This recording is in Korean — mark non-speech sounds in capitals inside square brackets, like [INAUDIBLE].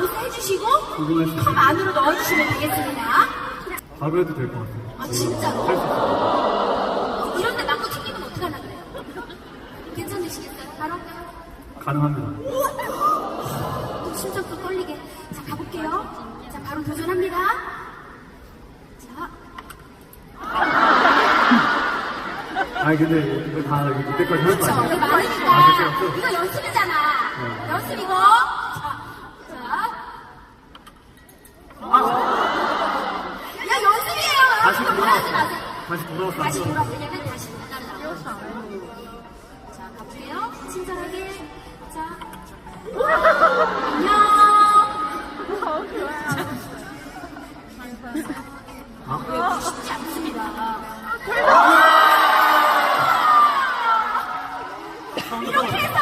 마우스 해주시고 궁금했어요. 컵 안으로 넣어주시면 되겠습니다. 바로 해도 될 것 같아요. 아 진짜로? 할수 있어요. 이런데 망고 튀기면 어떡하려고 그래요? 괜찮으시겠어요? 바로? 가능합니다. 또 심장 또 떨리게. 자, 가볼게요. 자, 바로 도전합니다. 자, [LAUGHS] 아니 근데 이거 다 이때까지 할거 그쵸. 아니에요? 이거 아, 많으니까. 이거 연습이잖아. 네. 연습이고. 다시 돌아와서. 다시 돌아와서. 다시 돌아 왜냐면 다시 못 간다. 자 갑주예요. 친절하게. 자. 안녕. 아? 쉽지 않습니다. 이렇게 해서.